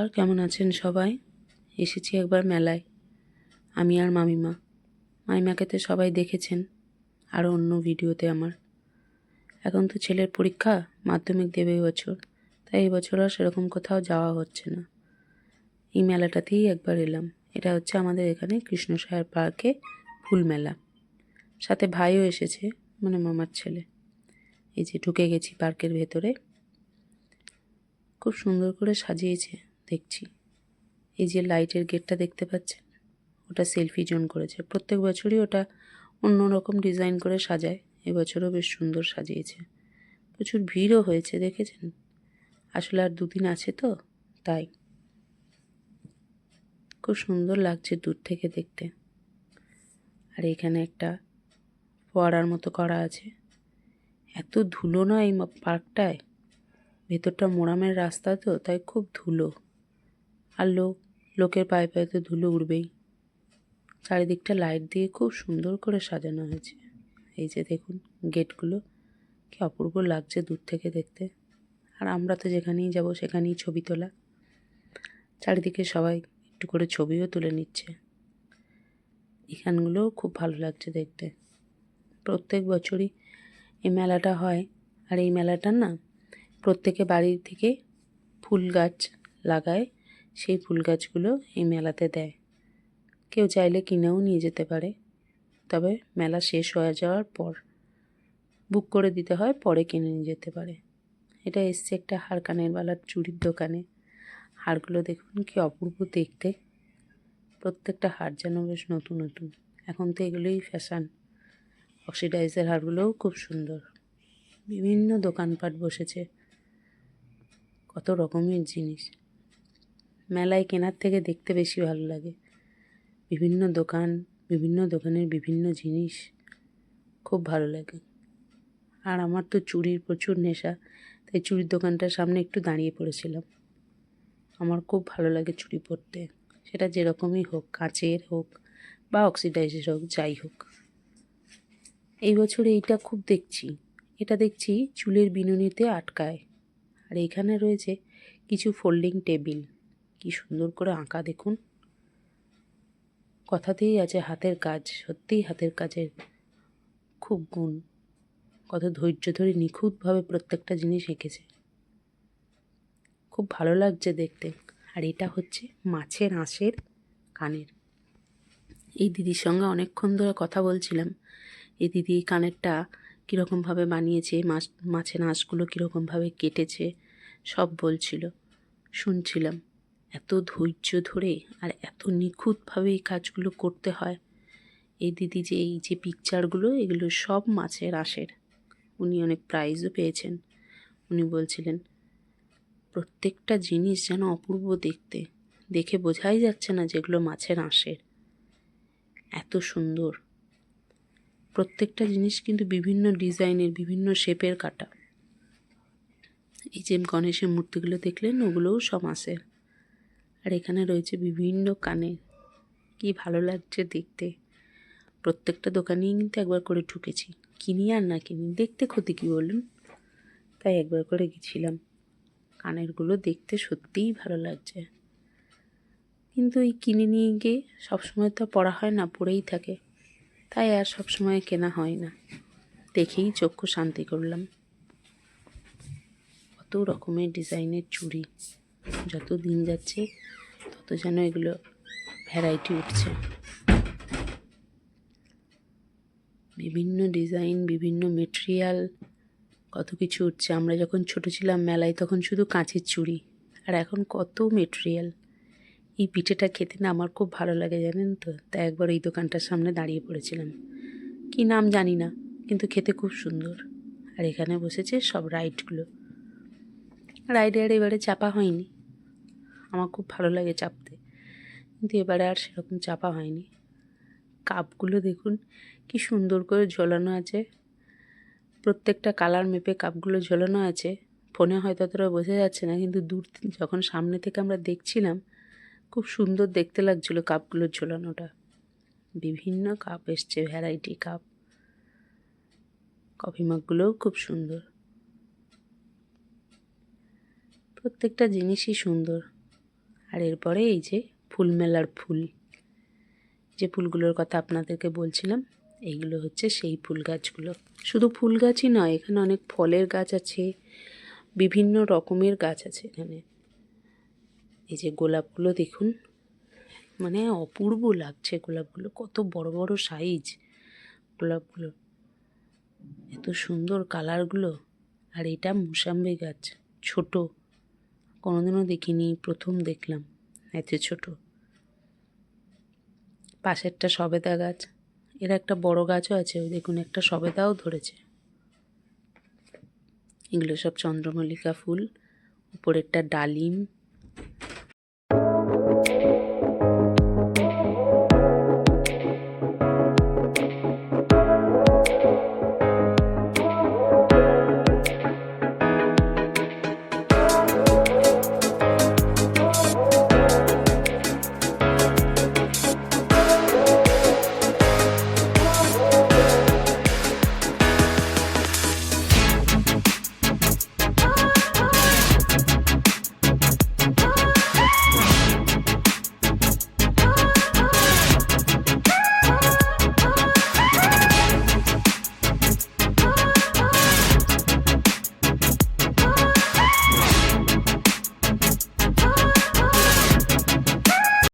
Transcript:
আর কেমন আছেন সবাই? এসেছি একবার মেলায়। আমি আর মামিমা। মামিমাকে তো সবাই দেখেছেন, আর অন্য ভিডিওতে আমার। এখন তো ছেলের পরীক্ষা, মাধ্যমিক দেবে এবছর তাই এবছর আর সেরকম কোথাও যাওয়া হচ্ছে না। এই মেলাটাতেই একবার এলাম। এটা হচ্ছে আমাদের এখানে কৃষ্ণসায়র পার্কে ফুল মেলা। সাথে ভাইও এসেছে মানে মামার ছেলে। এই যে ঢুকে গেছি পার্কের ভেতরে। খুব সুন্দর করে সাজিয়েছে। দেখছি। এই যে লাইটের গেটটা দেখতে পাচ্ছেন, ওটা সেলফি জোন করেছে। প্রত্যেক বছরই ওটা অন্য রকম ডিজাইন করে সাজায়। এবছরও বেশ সুন্দর সাজিয়েছে। প্রচুর ভিড়ও হয়েছে, দেখেছেন? আসলে আর দুদিন আছে তো, তাই। খুব সুন্দর লাগছে দূর থেকে দেখতে। আর এখানে একটা ফোয়ারার মতো করা আছে। এত ধুলো না এই পার্কটায়? ভেতরটা মোরামের রাস্তা তো, তাই খুব ধুলো। আর লোক, লোকের পায়ে পায়ে তো ধুলো উড়বেই। চারিদিকটা লাইট দিয়ে খুব সুন্দর করে সাজানো হয়েছে। এই যে দেখুন, গেটগুলো কি অপূর্ব লাগছে দূর থেকে দেখতে। আর আমরা তো যেখানেই যাব সেখানেই ছবি তোলা। চারিদিকে সবাই একটু করে ছবিও তুলে নিচ্ছে। এখানগুলোও খুব ভালো লাগছে দেখতে। প্রত্যেক বছরই এই মেলাটা হয়। আর এই মেলাটার না প্রত্যেকে বাড়ির থেকে ফুল গাছ লাগায়। সেই ফুল গাছগুলো এই মেলাতে দেয়। কেউ চাইলে কিনেও নিয়ে যেতে পারে। তবে মেলা শেষ হয়ে যাওয়ার পর বুক করে দিতে হয়, পরে কিনে নিয়ে যেতে পারে। এটা এসছে একটা হার কানের বালার চুড়ির দোকানে। হারগুলো দেখুন কি অপূর্ব দেখতে। প্রত্যেকটা হার যেন বেশ নতুন নতুন। এখন তো এগুলোই ফ্যাশান অক্সিডাইজার হারগুলোও খুব সুন্দর। বিভিন্ন দোকানপাট বসেছে। কত রকমের জিনিস। মেলায় কেনার থেকে দেখতে বেশি ভালো লাগে। বিভিন্ন দোকান, বিভিন্ন দোকানের বিভিন্ন জিনিস খুব ভালো লাগে। আর আমার তো চুড়ির প্রচুর নেশা, তাই চুড়ির দোকানটার সামনে একটু দাঁড়িয়ে পড়েছিলাম। আমার খুব ভালো লাগে চুড়ি পরতে সেটা যেরকমই হোক, কাঁচের হোক বা অক্সিডাইজের হোক, যাই হোক। এই বছর এইটা খুব দেখছি। এটা দেখছি চুলের বিনুনিতে আটকায়। আর এখানে রয়েছে কিছু ফোল্ডিং টেবিল। কি সুন্দর করে আঁকা দেখুন। কথাতেই আছে হাতের কাজ, সত্যিই হাতের কাজের খুব গুণ। কত ধৈর্য ধরে নিখুঁতভাবে প্রত্যেকটা জিনিস এঁকেছে। খুব ভালো লাগছে দেখতে। আর এটা হচ্ছে মাছের আঁশের কানের। এই দিদির সঙ্গে অনেকক্ষণ ধরে কথা বলছিলাম। এই দিদি কানেরটা কীরকমভাবে বানিয়েছে, মাছ, মাছের আঁশগুলো কীরকমভাবে কেটেছে, সব বলছিল, শুনছিলাম। এত ধৈর্য ধরে আর এত নিখুঁতভাবে এই কাজগুলো করতে হয়। এই দিদি যে, এই যে পিকচারগুলো এগুলো সব মাছের আঁশের। উনি অনেক প্রাইজও পেয়েছেন। উনি বলছিলেন, প্রত্যেকটা জিনিস যেন অপূর্ব দেখতে। দেখে বোঝাই যাচ্ছে না যেগুলো মাছের আঁশের। এত সুন্দর। প্রত্যেকটা জিনিস কিন্তু বিভিন্ন ডিজাইনের, বিভিন্ন শেপের কাটা। এই যে গণেশের মূর্তিগুলো দেখলেন, ওগুলোও সব আঁশের। আর এখানে রয়েছে বিভিন্ন কানে। কি ভালো লাগছে দেখতে। প্রত্যেকটা দোকানেই কিন্তু একবার করে ঢুকেছি। কিনি আর না কিনি, দেখতে ক্ষতি কী বলুন? তাই একবার করে গেছিলাম। কানেরগুলো দেখতে সত্যিই ভালো লাগছে। কিন্তু এই কিনে নিয়ে গিয়ে সবসময় তো পড়া হয় না, পড়েই থাকে। তাই আর সবসময় কেনা হয় না। দেখেই চক্ষু শান্তি করলাম। কত রকমের ডিজাইনের চুড়ি। যত দিন যাচ্ছে, তত যেন এগুলো ভ্যারাইটি উঠছে। বিভিন্ন ডিজাইন বিভিন্ন মেটেরিয়াল কত কিছু উঠছে। আমরা যখন ছোট ছিলাম মেলায়, তখন শুধু কাঁচের চুড়ি। আর এখন কত মেটেরিয়াল এই পিঠেটা খেতে না আমার খুব ভালো লাগে, জানেন তো? তাই একবার এই দোকানটার সামনে দাঁড়িয়ে পড়েছিলাম। কি নাম জানি না, কিন্তু খেতে খুব সুন্দর। আর এখানে বসেছে সব রাইডগুলো রাইডে আর এবারে চাপা হয়নি। আমার খুব ভালো লাগে চাপতে। কিন্তু এবারে আর সেরকম চাপা হয়নি। কাপগুলো দেখুন, কি সুন্দর করে ঝোলানো আছে। প্রত্যেকটা কালার মেপে কাপগুলো ঝোলানো আছে। ফোনে হয়তো অতটা বোঝা যাচ্ছে না, কিন্তু দূর যখন সামনে থেকে আমরা দেখছিলাম, খুব সুন্দর দেখতে লাগছিল কাপগুলো ঝোলানোটা। বিভিন্ন কাপ এসছে, ভ্যারাইটি কাপ। কফি মাগগুলোও খুব সুন্দর। প্রত্যেকটা জিনিসই সুন্দর। আর এরপরে এই যে ফুল। মেলার ফুল যে ফুলগুলোর কথা আপনাদেরকে বলছিলাম, এইগুলো হচ্ছে সেই ফুল গাছগুলো। শুধু ফুল গাছই নয়, এখানে অনেক ফলের গাছ আছে, বিভিন্ন রকমের গাছ আছে এখানে। এই যে গোলাপগুলো দেখুন মানে অপূর্ব লাগছে গোলাপগুলো, কত বড় বড় সাইজ গোলাপগুলো। এত সুন্দর কালারগুলো আর এটা মুসাম্বি গাছ, ছোট। কোনোদিনও দেখিনি, প্রথম দেখলাম। এত ছোট। পাশেরটা সবেদা গাছ। এর একটা বড় গাছও আছে, ওই দেখুন, একটা সবেদাও ধরেছে। এগুলো সব চন্দ্রমল্লিকা ফুল, উপরেরটা ডালিম।